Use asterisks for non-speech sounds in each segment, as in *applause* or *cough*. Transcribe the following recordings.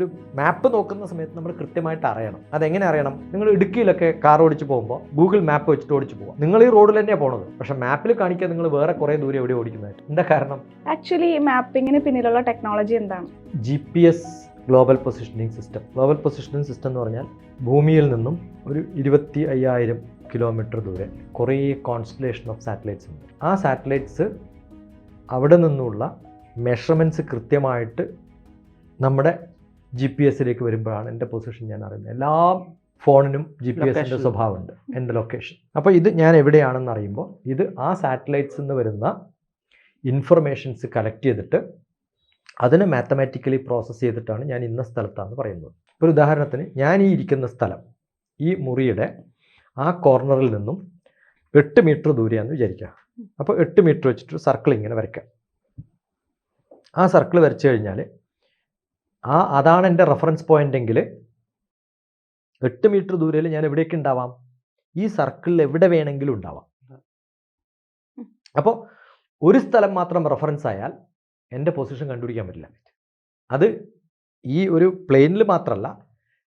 ഒരു മാപ്പ് നോക്കുന്ന സമയത്ത് നമ്മൾ കൃത്യമായിട്ട് അറിയണം. അതെങ്ങനെ അറിയണം? നിങ്ങൾ ഇടുക്കിയിലൊക്കെ കാർ ഓടിച്ച് പോകുമ്പോൾ ഗൂഗിൾ മാപ്പ് വെച്ചിട്ട് ഓടിച്ച് പോകാം നിങ്ങൾ ഈ റോഡിൽ തന്നെയാണ് പോണത്. പക്ഷെ മാപ്പിൽ കാണിക്കാൻ നിങ്ങൾ വേറെ കുറേ ദൂരം എവിടെ ഓടിക്കുന്നതായിട്ട്. എന്താ കാരണം? ആക്ച്വലി ഈ മാപ്പിങ്ങിന് പിന്നിലുള്ള ടെക്നോളജി എന്താണ്? G P S global positioning system global positioning system എന്ന് പറഞ്ഞാൽ ഭൂമിയിൽ നിന്നും ഒരു ഇരുപത്തി അയ്യായിരം കിലോമീറ്റർ ദൂരെ കുറേ കോൺസ്റ്റലേഷൻ ഓഫ് സാറ്റലൈറ്റ്സ് ഉണ്ട്. ആ സാറ്റലൈറ്റ്സ് അവിടെ നിന്നുള്ള മെഷർമെന്റ്സ് കൃത്യമായിട്ട് നമ്മുടെ ജി പി എസിലേക്ക് വരുമ്പോഴാണ് എന്റെ പൊസിഷൻ ഞാൻ അറിയുന്നത്. എല്ലാ ഫോണിനും ജി പി എസിന്റെ സ്വഭാവമുണ്ട്. എന്റെ ലൊക്കേഷൻ അപ്പോൾ ഇത് ഞാൻ എവിടെയാണെന്ന് അറിയുമ്പോൾ ഇത് ആ സാറ്റലൈറ്റ്സ് നിന്ന് വരുന്ന ഇൻഫർമേഷൻസ് കളക്ട് ചെയ്തിട്ട് അതിനെ മാത്തമാറ്റിക്കലി പ്രോസസ്സ് ചെയ്തിട്ടാണ് ഞാൻ ഇന്ന സ്ഥലത്താണെന്ന് പറയുന്നത്. ഒരു ഉദാഹരണത്തിന് ഞാൻ ഈ ഇരിക്കുന്ന സ്ഥലം ഈ മുറിയുടെ ആ കോർണറിൽ നിന്നും എട്ട് മീറ്റർ ദൂരെയാണെന്ന് വിചാരിക്കുക. അപ്പോൾ എട്ട് മീറ്റർ വെച്ചിട്ട് സർക്കിൾ ഇങ്ങനെ വരയ്ക്കാം. ആ സർക്കിൾ വരച്ചു കഴിഞ്ഞാൽ ആ അതാണ് എന്റെ റെഫറൻസ് പോയിന്റ് എങ്കിൽ എട്ട് മീറ്റർ ദൂരയിൽ ഞാൻ എവിടെയൊക്കെ ഉണ്ടാവാം? ഈ സർക്കിളിൽ എവിടെ വേണമെങ്കിലും ഉണ്ടാവാം. അപ്പോൾ ഒരു സ്ഥലം മാത്രം റെഫറൻസ് ആയാൽ എന്റെ പൊസിഷൻ കണ്ടുപിടിക്കാൻ പറ്റില്ല. അത് ഈ ഒരു പ്ലെയിനിൽ മാത്രമല്ല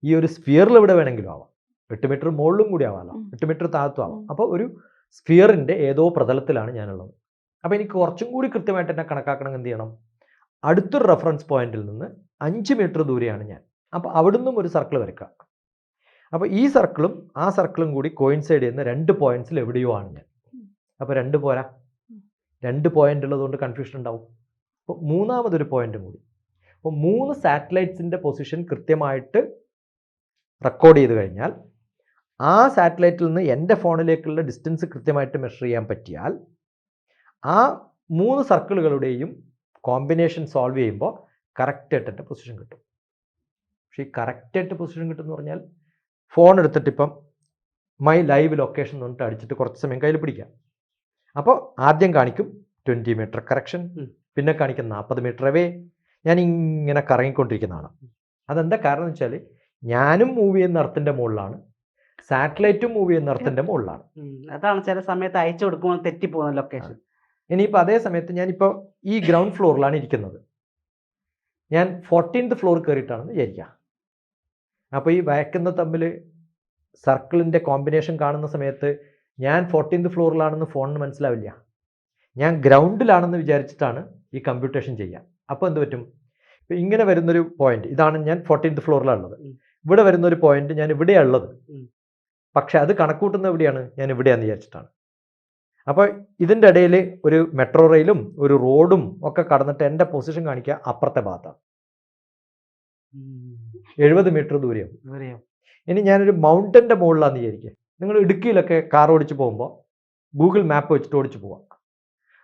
ഈ ഒരു സ്ഫിയറിൽ എവിടെ വേണമെങ്കിലും ആവാം. എട്ട് മീറ്റർ മുകളിലും കൂടി ആവാമല്ലോ എട്ട് മീറ്റർ താഴത്തും ആവാം. അപ്പോൾ ഒരു സ്ഫിയറിന്റെ ഏതോ പ്രതലത്തിലാണ് ഞാനുള്ളത്. അപ്പോൾ എനിക്ക് കുറച്ചും കൂടി കൃത്യമായിട്ട് എന്നെ കണക്കാക്കണമെങ്കിൽ എന്ത് ചെയ്യണം? അടുത്തൊരു റെഫറൻസ് പോയിന്റിൽ നിന്ന് അഞ്ച് മീറ്റർ ദൂരെയാണ് ഞാൻ. അപ്പോൾ അവിടുന്നും ഒരു സർക്കിൾ വരയ്ക്കുക അപ്പോൾ ഈ സർക്കിളും ആ സർക്കിളും കൂടി കോയിൻസൈഡ് ചെയ്യുന്ന രണ്ട് പോയിന്റ്സിൽ എവിടെയോ ആണ് ഞാൻ. അപ്പോൾ രണ്ട് പോരാ. രണ്ട് പോയിന്റ് ഉള്ളതുകൊണ്ട് കൺഫ്യൂഷൻ ഉണ്ടാവും. അപ്പോൾ മൂന്നാമതൊരു പോയിന്റ് കൂടി. അപ്പോൾ മൂന്ന് സാറ്റലൈറ്റ്സിന്റെ പൊസിഷൻ കൃത്യമായിട്ട് റെക്കോർഡ് ചെയ്ത് കഴിഞ്ഞാൽ ആ സാറ്റലൈറ്റിൽ നിന്ന് എന്റെ ഫോണിലേക്കുള്ള ഡിസ്റ്റൻസ് കൃത്യമായിട്ട് മെഷർ ചെയ്യാൻ പറ്റിയാൽ ആ മൂന്ന് സർക്കിളുകളുടെയും കോമ്പിനേഷൻ സോൾവ് ചെയ്യുമ്പോൾ കറക്റ്റായിട്ട് എന്റെ പൊസിഷൻ കിട്ടും. പക്ഷേ ഈ കറക്റ്റായിട്ട് പൊസിഷൻ കിട്ടും എന്ന് പറഞ്ഞാൽ ഫോൺ എടുത്തിട്ട് ഇപ്പം മൈ ലൈവ് ലൊക്കേഷൻ എന്ന് പറഞ്ഞിട്ട് അടിച്ചിട്ട് കുറച്ച് സമയം കയ്യിൽ പിടിക്കാം. അപ്പോൾ ആദ്യം കാണിക്കും ട്വന്റി മീറ്റർ കറക്ഷൻ പിന്നെ കാണിക്കും നാൽപ്പത് മീറ്റർ അവേ ഞാൻ ഇങ്ങനെ കറങ്ങിക്കൊണ്ടിരിക്കുന്നതാണ്. അതെന്താ കാരണം എന്ന് വെച്ചാൽ ഞാനും മൂവ് ചെയ്യുന്ന എർത്തിന്റെ മുകളിലാണ്. സാറ്റലൈറ്റും മൂവ് ചെയ്യുന്ന എർത്തിന്റെ മുകളിലാണ്. അതാണ് ചില സമയത്ത് അയച്ചു കൊടുക്കുമ്പോൾ തെറ്റിപ്പോകുന്ന ലൊക്കേഷൻ ഇനിയിപ്പോൾ അതേ സമയത്ത് ഞാനിപ്പോൾ ഈ ഗ്രൗണ്ട് ഫ്ലോറിലാണ് ഇരിക്കുന്നത്. ഞാൻ ഫോർട്ടീൻത് ഫ്ലോർ കയറിയിട്ടാണെന്ന് വിചാരിക്കുക അപ്പോൾ ഈ വയക്കുന്ന തമ്മിൽ സർക്കിളിന്റെ കോമ്പിനേഷൻ കാണുന്ന സമയത്ത് ഞാൻ ഫോർട്ടീൻത് ഫ്ലോറിലാണെന്ന് ഫോണിന് മനസ്സിലാവില്ല. ഞാൻ ഗ്രൗണ്ടിലാണെന്ന് വിചാരിച്ചിട്ടാണ് ഈ കമ്പ്യൂട്ടേഷൻ ചെയ്യുക. അപ്പോൾ എന്ത് പറ്റും? ഇപ്പം ഇങ്ങനെ വരുന്നൊരു പോയിന്റ് ഇതാണ് ഞാൻ ഫോർട്ടീൻത് ഫ്ലോറിലാണുള്ളത്. ഇവിടെ വരുന്നൊരു പോയിന്റ് ഞാൻ ഇവിടെയാണ് ഉള്ളത്. പക്ഷെ അത് കണക്കൂട്ടുന്ന എവിടെയാണ്? ഞാൻ ഇവിടെയാണെന്ന് വിചാരിച്ചിട്ടാണ്. അപ്പോൾ ഇതിന്റെ ഇടയിൽ ഒരു മെട്രോ റെയിലും ഒരു റോഡും ഒക്കെ കടന്നിട്ട് എന്റെ പൊസിഷൻ കാണിക്കുക അപ്പുറത്തെ ഭാഗത്താണ് എഴുപത് മീറ്റർ ദൂരം ഇനി ഞാനൊരു മൗണ്ടന്റെ മുകളിലാണെന്ന് വിചാരിക്കുക. നിങ്ങൾ ഇടുക്കിയിലൊക്കെ കാർ ഓടിച്ച് പോകുമ്പോൾ ഗൂഗിൾ മാപ്പ് വെച്ചിട്ട് ഓടിച്ച് പോവാം.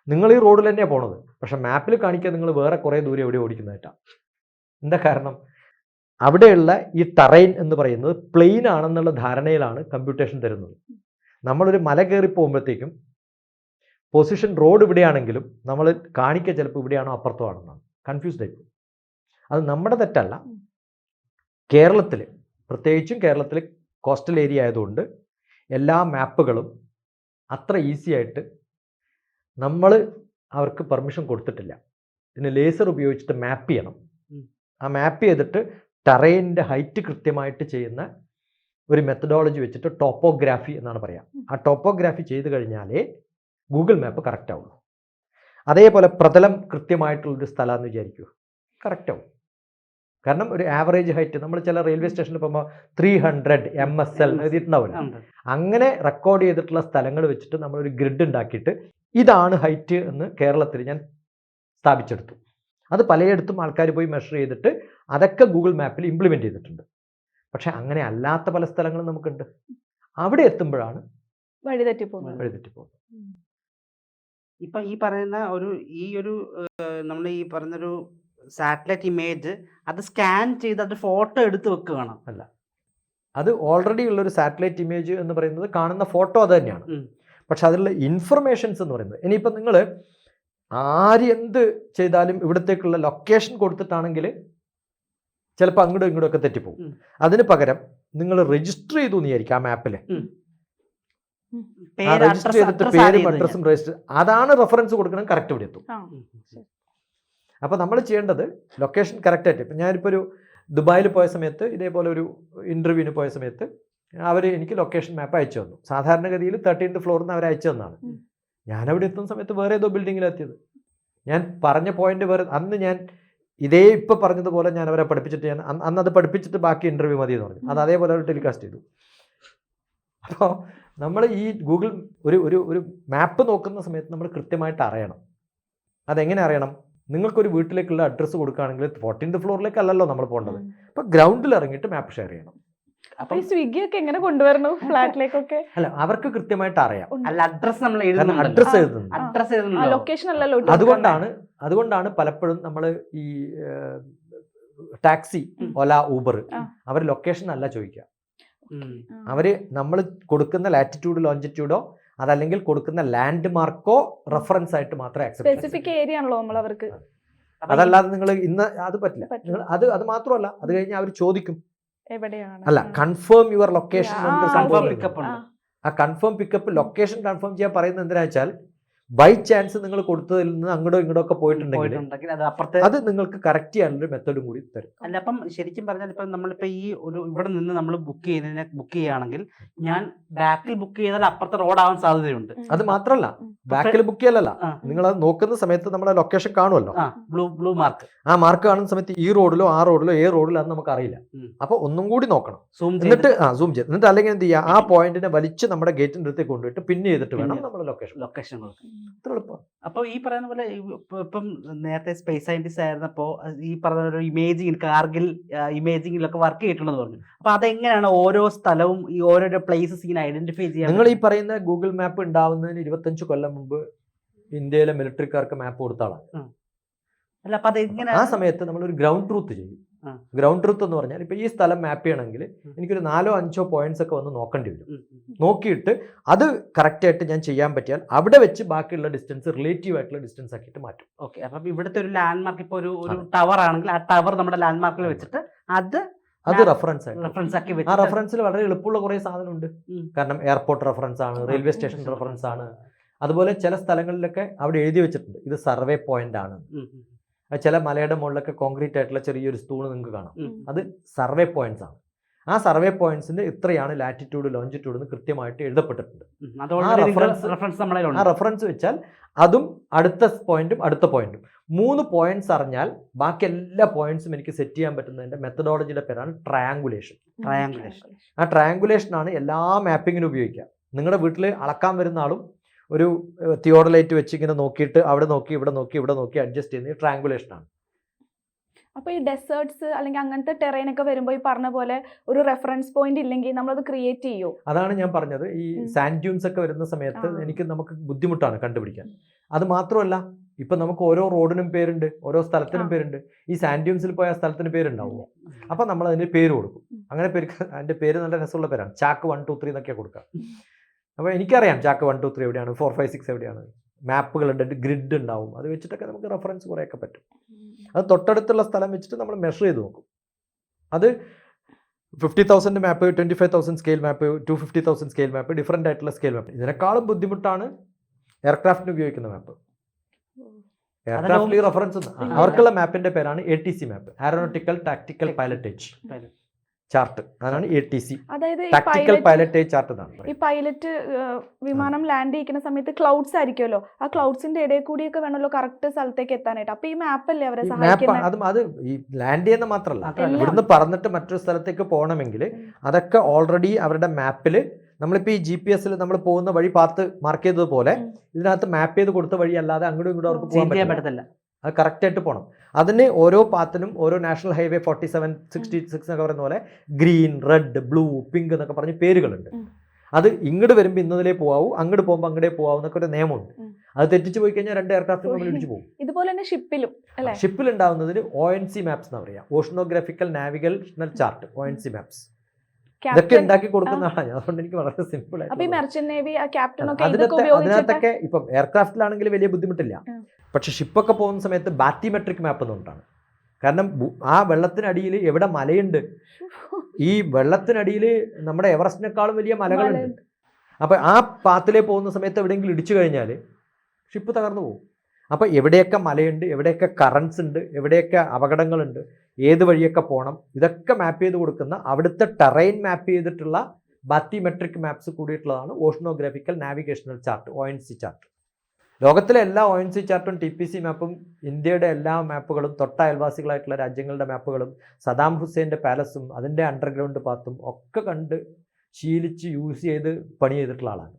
നിങ്ങൾ ഈ റോഡിൽ തന്നെയാണ് പോണത്. പക്ഷെ മാപ്പിൽ കാണിക്കാൻ നിങ്ങൾ വേറെ കുറേ ദൂരം എവിടെ ഓടിക്കുന്നതായിട്ടാണ് എന്താ കാരണം? അവിടെയുള്ള ഈ ടറൈൻ എന്ന് പറയുന്നത് പ്ലെയിൻ ആണെന്നുള്ള ധാരണയിലാണ് കമ്പ്യൂട്ടേഷൻ തരുന്നത്. നമ്മളൊരു മല കയറി പോകുമ്പോഴത്തേക്കും പൊസിഷൻ റോഡ് ഇവിടെയാണെങ്കിലും നമ്മൾ കാണിക്കുക ചിലപ്പോൾ ഇവിടെയാണോ അപ്പുറത്തോ ആണെന്നാണ്. കൺഫ്യൂസ്ഡ് ആയി അത് നമ്മുടെ തെറ്റല്ല. കേരളത്തിൽ പ്രത്യേകിച്ചും കേരളത്തിൽ കോസ്റ്റൽ ഏരിയ ആയതുകൊണ്ട് എല്ലാ മാപ്പുകളും അത്ര ഈസി ആയിട്ട് നമ്മൾ അവർക്ക് പെർമിഷൻ കൊടുത്തിട്ടില്ല. പിന്നെ ലേസർ ഉപയോഗിച്ചിട്ട് മാപ്പ് ചെയ്യണം. ആ മാപ്പ് ചെയ്തിട്ട് ടെറൈനിന്റെ ഹൈറ്റ് കൃത്യമായിട്ട് ചെയ്യുന്ന ഒരു മെത്തഡോളജി വെച്ചിട്ട് ടോപ്പോഗ്രാഫി എന്നാണ് പറയുക ആ ടോപ്പോഗ്രാഫി ചെയ്ത് കഴിഞ്ഞാലേ ഗൂഗിൾ മാപ്പ് കറക്റ്റ് ആവുള്ളൂ. അതേപോലെ പ്രതലം കൃത്യമായിട്ടുള്ളൊരു സ്ഥലമാണെന്ന് വിചാരിക്കൂ. കറക്റ്റ് ആവും. കാരണം ഒരു ആവറേജ് ഹൈറ്റ് നമ്മൾ ചില റെയിൽവേ സ്റ്റേഷനിൽ പോകുമ്പോൾ three hundred M S L എഴുതിയിട്ടുണ്ടാവില്ല അങ്ങനെ റെക്കോർഡ് ചെയ്തിട്ടുള്ള സ്ഥലങ്ങൾ വെച്ചിട്ട് നമ്മളൊരു ഗ്രിഡ് ഉണ്ടാക്കിയിട്ട് ഇതാണ് ഹൈറ്റ് എന്ന് കേരളത്തിൽ ഞാൻ സ്ഥാപിച്ചെടുത്തു. അത് പലയിടത്തും ആൾക്കാർ പോയി മെഷർ ചെയ്തിട്ട് അതൊക്കെ ഗൂഗിൾ മാപ്പിൽ ഇംപ്ലിമെന്റ് ചെയ്തിട്ടുണ്ട്. പക്ഷെ അങ്ങനെ അല്ലാത്ത പല സ്ഥലങ്ങളും നമുക്കുണ്ട്. അവിടെ എത്തുമ്പോഴാണ് വഴിതെറ്റി പോകുന്നത്. വഴിതെറ്റി വഴിതെറ്റിപ്പോകുന്നത് ഇപ്പൊ ഈ പറയുന്ന ഒരു ഈ ഒരു നമ്മൾ ഈ പറഞ്ഞൊരു സാറ്റലൈറ്റ് ഇമേജ് അത് സ്കാൻ ചെയ്ത് അത് ഫോട്ടോ എടുത്ത് വെക്കുകയാണ് അല്ല. അത് ഓൾറെഡി ഉള്ളൊരു സാറ്റലൈറ്റ് ഇമേജ് എന്ന് പറയുന്നത് കാണുന്ന ഫോട്ടോ അത് തന്നെയാണ്. പക്ഷെ അതിലുള്ള ഇൻഫർമേഷൻസ് എന്ന് പറയുന്നത് ഇനിയിപ്പോൾ നിങ്ങൾ ആര് എന്ത് ചെയ്താലും ഇവിടത്തേക്കുള്ള ലൊക്കേഷൻ കൊടുത്തിട്ടാണെങ്കിൽ ചിലപ്പോൾ അങ്ങോട്ടും ഇങ്ങോട്ടും ഒക്കെ തെറ്റിപ്പോകും. അതിന് പകരം നിങ്ങൾ രജിസ്റ്റർ ചെയ്തു എന്ന് വിചാരിക്കും ആ മാപ്പിൽ രജിസ്റ്റർ അഡ്രസ് ചെയ്തിട്ട് പേരും അഡ്രസ്സും രജിസ്റ്റർ അതാണ് റെഫറൻസ് കൊടുക്കണം കറക്റ്റ് ഇവിടെ എത്തും. അപ്പൊ അപ്പോൾ നമ്മൾ ചെയ്യേണ്ടത് ലൊക്കേഷൻ കറക്റ്റ് ആയിട്ട് ഇപ്പം ഞാനിപ്പോൾ ഒരു ദുബായിൽ പോയ സമയത്ത് ഇതേപോലെ ഒരു ഇന്റർവ്യൂവിന് പോയ സമയത്ത് അവർ എനിക്ക് ലൊക്കേഷൻ മാപ്പ് അയച്ചു തന്നു. സാധാരണഗതിയിൽ തേർട്ടീൻത് ഫ്ലോറിൽ നിന്ന് അവർ അയച്ചു തന്നാണ്. ഞാൻ അവിടെ എത്തുന്ന സമയത്ത് വേറെ ഏതോ ബിൽഡിങ്ങിലെത്തിയത് ഞാൻ പറഞ്ഞ പോയിന്റ് വേറെ അന്ന് ഞാൻ ഇതേ ഇപ്പൊ പറഞ്ഞതുപോലെ ഞാൻ അവരെ പഠിപ്പിച്ചിട്ട് ഞാൻ അന്ന് അന്ന് അത് പഠിപ്പിച്ചിട്ട് ബാക്കി ഇന്റർവ്യൂ മതി എന്ന് പറഞ്ഞു. അത് അതേപോലെ അവർ ടെലികാസ്റ്റ് ചെയ്തു. അപ്പോൾ നമ്മൾ ഈ ഗൂഗിൾ ഒരു ഒരു ഒരു മാപ്പ് നോക്കുന്ന സമയത്ത് നമ്മൾ കൃത്യമായിട്ട് അറിയണം. അതെങ്ങനെ അറിയണം? നിങ്ങൾക്കൊരു വീട്ടിലേക്കുള്ള അഡ്രസ്സ് കൊടുക്കുകയാണെങ്കിൽ ഫോർട്ടീൻത് ഫ്ലോറിലേക്കല്ലല്ലോ നമ്മൾ പോകേണ്ടത്. അപ്പോൾ ഗ്രൗണ്ടിൽ ഇറങ്ങിയിട്ട് മാപ്പ് ഷെയർ ചെയ്യണം. അപ്പൊ ഈ സ്വിഗ്ഗി ഒക്കെ എങ്ങനെ കൊണ്ടുവരണം *laughs* ഫ്ലാറ്റിലേക്കൊക്കെ? അല്ല അവർക്ക് കൃത്യമായിട്ട് അറിയാം. അല്ല അഡ്രസ് നമ്മൾ. എഴുതുന്നു. അഡ്രസ് ആ ലൊക്കേഷൻ അല്ലല്ലോ അതുകൊണ്ടാണ് അതുകൊണ്ടാണ് പലപ്പോഴും നമ്മൾ ഈ ടാക്സി ഓല ഒല ഊബർ അവർ ലൊക്കേഷൻ അല്ല ചോദിക്കുക. അവർ നമ്മൾ കൊടുക്കുന്ന ലാറ്റിറ്റ്യൂഡ് ലോഞ്ചിറ്റ്യൂഡോ അതല്ലെങ്കിൽ കൊടുക്കുന്ന ലാൻഡ് മാർക്കോ റെഫറൻസ് ആയിട്ട് മാത്രമേ അക്സെപ്റ്റ് സ്പെസിഫിക് ഏരിയ ആണല്ലോ നമ്മൾ അവർക്ക് അതല്ലാതെ നിങ്ങൾ ഇന്ന് അത് പറ്റില്ല. നിങ്ങൾ അത് അത് മാത്രമല്ല അത് കഴിഞ്ഞ് അവർ ചോദിക്കും. എവിടെയാണ്? അല്ല കൺഫേം യുവർ ലൊക്കേഷൻ ആ. കൺഫേം പിക്കപ്പ് ലൊക്കേഷൻ കൺഫേം ചെയ്യാൻ പറയുന്നത് എന്തിനാ വെച്ചാൽ ബൈ ചാൻസ് നിങ്ങൾ കൊടുത്തതിൽ നിന്ന് അങ്ങോട്ടോ ഇങ്ങോട്ടോ ഒക്കെ പോയിട്ടുണ്ടെങ്കിൽ അത് അപ്പുറത്തെ അത് നിങ്ങൾക്ക് കറക്റ്റ് ചെയ്യാനുള്ള മെത്തേഡും കൂടി തരും. അല്ല അപ്പം ശരിക്കും പറഞ്ഞാൽ ഇപ്പം നമ്മളിപ്പോ ഈ ഒരു ഇവിടെ നിന്ന് നമ്മൾ ബുക്ക് ചെയ്യുന്നതിനെ ബുക്ക് ചെയ്യുകയാണെങ്കിൽ ഞാൻ ബാക്കിൽ ബുക്ക് ചെയ്താൽ അപ്പുറത്തെ റോഡ് ആവാൻ സാധ്യതയുണ്ട്. അത് മാത്രമല്ല ബാക്കിൽ ബുക്ക് ചെയ്യലല്ല. നിങ്ങൾ അത് നോക്കുന്ന സമയത്ത് നമ്മുടെ ലൊക്കേഷൻ കാണുമല്ലോ. ബ്ലൂ ബ്ലൂ മാർക്ക് ആ മാർക്ക് കാണുന്ന സമയത്ത് ഈ റോഡിലോ ആ റോഡിലോ ഏ റോഡിലോ അത് നമുക്ക് അറിയില്ല. അപ്പൊ ഒന്നും കൂടി നോക്കണം. സൂം എന്നിട്ട് ആ സൂം ചെയ്ത്. എന്നിട്ട് അല്ലെങ്കിൽ എന്ത് ചെയ്യുക ആ പോയിന്റിനെ വലിച്ച് നമ്മുടെ ഗേറ്റിന്റെ അടുത്തേക്ക് കൊണ്ടുപോയിട്ട് പിൻ ചെയ്തിട്ട് വേണം നമ്മുടെ ലൊക്കേഷൻ ലൊക്കേഷൻ കൊടുക്കും അത്ര എളുപ്പം. അപ്പോൾ ഈ പറയുന്ന പോലെ ഇപ്പം നേരത്തെ സ്പേസ് സയന്റിസ്റ്റ് ആയിരുന്നപ്പോൾ ഈ പറഞ്ഞ ഒരു ഇമേജിങ് കാർഗിൽ ഇമേജിങ്ങിലൊക്കെ വർക്ക് ചെയ്തിട്ടുണ്ടെന്ന് പറഞ്ഞു. അപ്പൊ അതെങ്ങനെയാണ് ഓരോ സ്ഥലവും ഈ ഓരോരോ പ്ലേസസ് ഇങ്ങനെ ഐഡന്റിഫൈ ചെയ്യാൻ നിങ്ങൾ ഈ പറയുന്ന ഗൂഗിൾ മാപ്പ് ഉണ്ടാവുന്നതിന് ഇരുപത്തഞ്ച് കൊല്ലം മുമ്പ് ഇന്ത്യയിലെ മിലിറ്ററിക്കാർക്ക് മാപ്പ് കൊടുത്ത ആളാണ് അല്ല അപ്പൊ അതെങ്ങനെ ആ സമയത്ത് നമ്മൾ ഒരു ഗ്രൗണ്ട് ട്രൂത്ത് ചെയ്യും. ഗ്രൗണ്ട് ട്രൂത്ത് എന്ന് പറഞ്ഞാൽ ഇപ്പൊ ഈ സ്ഥലം മാപ്പ് ചെയ്യണമെങ്കിൽ. എനിക്കൊരു നാലോ അഞ്ചോ പോയിന്റ്സ് ഒക്കെ വന്ന് നോക്കേണ്ടി വരും. നോക്കിയിട്ട് അത് കറക്റ്റ് ആയിട്ട് ഞാൻ ചെയ്യാൻ പറ്റിയാൽ അവിടെ വെച്ച് ബാക്കിയുള്ള ഡിസ്റ്റൻസ് റിലേറ്റീവ് ആയിട്ടുള്ള ഡിസ്റ്റൻസ് ആക്കിയിട്ട് മാറ്റും. ഓക്കെ അപ്പം ഇവിടുത്തെ ഒരു ലാൻഡ് മാർക്ക് ഇപ്പൊ ഒരു ഒരു ടവർ ആണെങ്കിൽ ആ ടവർ നമ്മുടെ ലാൻഡ് മാർക്കിൽ വെച്ചിട്ട് അത് അത് റഫറൻസ് റെഫറൻസ് ആക്കി ആ റഫറൻസിൽ വളരെ എളുപ്പമുള്ള കുറേ സാധനമുണ്ട്. കാരണം എയർപോർട്ട് റെഫറൻസ് ആണ് റെയിൽവേ സ്റ്റേഷൻ റെഫറൻസ് ആണ്. അതുപോലെ ചില സ്ഥലങ്ങളിലൊക്കെ അവിടെ എഴുതി വെച്ചിട്ടുണ്ട്. ഇത് സർവേ പോയിന്റ് ആണ്. ചില മലയുടെ മുകളിലൊക്കെ കോൺക്രീറ്റ് ആയിട്ടുള്ള ചെറിയൊരു സ്തൂണ് നിങ്ങൾക്ക് കാണാം. അത് സർവേ പോയിന്റ്സ് ആണ്. ആ സർവേ പോയിന്റ്സിന്റെ ഇത്രയാണ് ലാറ്റിറ്റ്യൂഡ് ലോഞ്ചിറ്റ്യൂഡ് എന്ന് കൃത്യമായിട്ട് എഴുതപ്പെട്ടിട്ടുണ്ട്. ആ റെഫറൻസ് വെച്ചാൽ അതും അടുത്ത പോയിന്റും അടുത്ത പോയിന്റും മൂന്ന് പോയിന്റ്സ് അറിഞ്ഞാൽ ബാക്കി എല്ലാ പോയിന്റ്സും എനിക്ക് സെറ്റ് ചെയ്യാൻ പറ്റുന്നതിന്റെ മെത്തഡോളജിയുടെ പേരാണ് ട്രയാങ്കുലേഷൻ ട്രയാങ്കുലേഷൻ ആ ട്രയാങ്കുലേഷൻ ആണ് എല്ലാ മാപ്പിങ്ങിനും ഉപയോഗിക്കുക. നിങ്ങളുടെ വീട്ടിൽ അളക്കാൻ വരുന്ന ആളും ഒരു തിയോഡലൈറ്റ് വെച്ച് ഇങ്ങനെ നോക്കിയിട്ട് അവിടെ നോക്കി ഇവിടെ നോക്കി ഇവിടെ നോക്കി അഡ്ജസ്റ്റ് ചെയ്യുന്ന ട്രാങ്കുലേഷൻ ആണ്. അപ്പൊ ഈ ഡെസേർട്സ് അല്ലെങ്കിൽ അങ്ങനത്തെ ടെറൈൻ ഒക്കെ വരുമ്പോൾ ഈ പറഞ്ഞ പോലെ ഒരു റെഫറൻസ് പോയിന്റ് ഇല്ലെങ്കിൽ നമ്മൾ അത് ക്രിയേറ്റ് ചെയ്യോ? അതാണ് ഞാൻ പറഞ്ഞത്. ഈ. സാൻഡ് ഡ്യൂൺസ് ഒക്കെ വരുന്ന സമയത്ത് എനിക്ക് നമുക്ക് ബുദ്ധിമുട്ടാണ് കണ്ടുപിടിക്കാൻ. അത് മാത്രമല്ല ഇപ്പൊ നമുക്ക് ഓരോ റോഡിനും പേരുണ്ട് ഓരോ സ്ഥലത്തിനും. പേരുണ്ട്. ഈ സാൻഡ് ഡ്യൂൺസിൽ പോയ സ്ഥലത്തിന് പേരുണ്ടാവും അപ്പൊ നമ്മൾ അതിന് പേര് കൊടുക്കും. അങ്ങനെ പേര് അതിന്റെ പേര് നല്ല രസമുള്ള പേരാണ്. ചാക്ക് വൺ ടു ത്രീ എന്നൊക്കെ കൊടുക്കുക. അപ്പോൾ എനിക്കറിയാം ചാക്ക് വൺ ടു ത്രീ എവിടെയാണ് ഫോർ ഫൈവ് സിക്സ് എവിടെയാണ്. മാപ്പുകളുണ്ട് ഗ്രിഡ് ഉണ്ടാവും. അത് വെച്ചിട്ടൊക്കെ നമുക്ക് റെഫറൻസ് കുറേയൊക്കെ പറ്റും. അത് തൊട്ടടുത്തുള്ള സ്ഥലം വെച്ചിട്ട് നമ്മൾ മെഷർ ചെയ്ത് നോക്കും. അത് fifty thousand map twenty five thousand scale map two fifty thousand scale map different ആയിട്ടുള്ള സ്കെയിൽ മാപ്പ് ഇതിനേക്കാളും ബുദ്ധിമുട്ടാണ് എയർക്രാഫ്റ്റിന് ഉപയോഗിക്കുന്ന മാപ്പ് എയർക്രാഫ്റ്റിൽ റെഫറൻസ്. അവർക്കുള്ള മാപ്പിന്റെ പേരാണ് A T C map aeronautical tactical pilotage. Chart. അതാണ് A T C tactical pilot chart എന്നാണ് ഈ പൈലറ്റ് വിമാനം ലാൻഡ് ചെയ്യിക്കുന്ന സമയത്ത് ക്ലൗഡ്സ് ആയിരിക്കുമല്ലോ. ആ ക്ലൗഡ്സിന്റെ ഇടയിൽ കൂടിയൊക്കെ വേണമല്ലോ കറക്റ്റ് സ്ഥലത്തേക്ക് എത്താനായിട്ട്. അപ്പൊ ഈ മാപ്പ് അല്ലേ അവരെ അത് മാപ്പ് അതും അത് ഈ ലാൻഡ് ചെയ്യുന്ന മാത്രമല്ല. ഇവിടുന്ന് പറന്നിട്ട് മറ്റൊരു സ്ഥലത്തേക്ക് പോകണമെങ്കിൽ അതൊക്കെ ഓൾറെഡി അവരുടെ മാപ്പിൽ നമ്മളിപ്പോൾ ഈ ജി പി എസിൽ നമ്മൾ പോകുന്ന വഴി പാത്ത് മാർക്ക് ചെയ്തതുപോലെ ഇതിനകത്ത് മാപ്പ് ചെയ്ത് കൊടുത്ത വഴി അല്ലാതെ അങ്ങോട്ടും ഇങ്ങോട്ടും അവർക്ക് പോകാൻ പറ്റില്ല. പറ്റത്തില്ല. അത് കറക്റ്റായിട്ട് പോകണം അതിന് ഓരോ പാത്തിനും ഓരോ national highway forty seven sixty six എന്നൊക്കെ പറയുന്ന പോലെ ഗ്രീൻ റെഡ് ബ്ലൂ പിങ്ക് എന്നൊക്കെ പറഞ്ഞ് പേരുകളുണ്ട്. അത് ഇങ്ങോട്ട് വരുമ്പോൾ ഇന്നതിലേ പോകാവൂ അങ്ങോട്ട് പോകുമ്പോൾ അങ്ങോട്ടേ പോകാവൂ എന്നൊക്കെ ഒരു നിയമമുണ്ട്. അത് തെറ്റിച്ച് പോയി കഴിഞ്ഞാൽ രണ്ട് എയർക്രാഫ്റ്റ് തമ്മിൽ ഇടിച്ചു പോകും ഇതുപോലെ തന്നെ ഷിപ്പിലും ഷിപ്പിൽ ഉണ്ടാവുന്നതിന് ഒ എൻ സി മാപ്സ് എന്ന് പറയാം. Oceanographical navigational chart O N C maps ഇതൊക്കെ ഉണ്ടാക്കി കൊടുക്കുന്ന ആളാണ് ഞാൻ അതുകൊണ്ട് എനിക്ക് വളരെ സിമ്പിൾ അപ്പൊ അതിനകത്തൊക്കെ ഇപ്പം എയർക്രാഫ്റ്റിലാണെങ്കിൽ വലിയ ബുദ്ധിമുട്ടില്ല. പക്ഷെ ഷിപ്പൊക്കെ പോകുന്ന സമയത്ത് ബാറ്റിമെട്രിക് മാപ്പ് എന്നുകൊണ്ടാണ് കാരണം ആ വെള്ളത്തിനടിയിൽ എവിടെ മലയുണ്ട്? ഈ വെള്ളത്തിനടിയിൽ നമ്മുടെ എവറസ്റ്റിനേക്കാളും വലിയ മലകളുണ്ട്. അപ്പൊ ആ പാത്തിലേ പോകുന്ന സമയത്ത് എവിടെയെങ്കിലും ഇടിച്ചു കഴിഞ്ഞാൽ ഷിപ്പ് തകർന്നു പോകും. അപ്പോൾ എവിടെയൊക്കെ മലയുണ്ട് എവിടെയൊക്കെ കറൻസ് ഉണ്ട് എവിടെയൊക്കെ അപകടങ്ങളുണ്ട് ഏത് വഴിയൊക്കെ പോകണം ഇതൊക്കെ മാപ്പ് ചെയ്ത് കൊടുക്കുന്ന അവിടുത്തെ ടെറൈൻ മാപ്പ് ചെയ്തിട്ടുള്ള bathymetric maps കൂടിയിട്ടുള്ളതാണ് oceanographical navigational chart O N C chart ലോകത്തിലെ എല്ലാ ഒ എൻ സി ചാർട്ടും ടി പി സി മാപ്പും ഇന്ത്യയുടെ എല്ലാ മാപ്പുകളും തൊട്ട അയൽവാസികളായിട്ടുള്ള രാജ്യങ്ങളുടെ മാപ്പുകളും സദാം ഹുസൈന്റെ പാലസും അതിന്റെ അണ്ടർഗ്രൗണ്ട് പാത്തും ഒക്കെ കണ്ട് ശീലിച്ച് യൂസ് ചെയ്ത് പണി ചെയ്തിട്ടുള്ള ആളാണ്.